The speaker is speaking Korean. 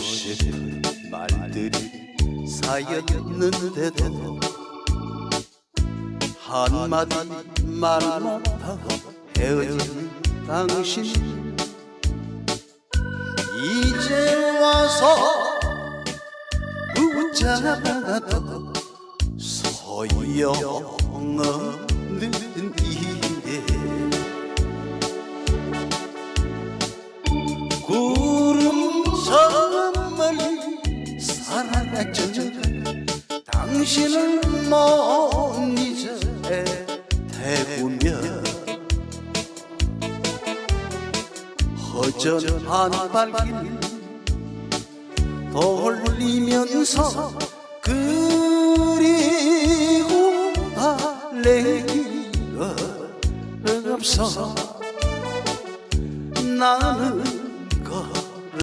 싶은 말들이 쌓였는데도 한마디 말 못하고 헤어진 당신 이제 와서 웃자도 소용없는 일 사랑했죠 당신을 못 잊어 대구며 허전한 발길 돌리면서 그리고 달래기가 없어. 나는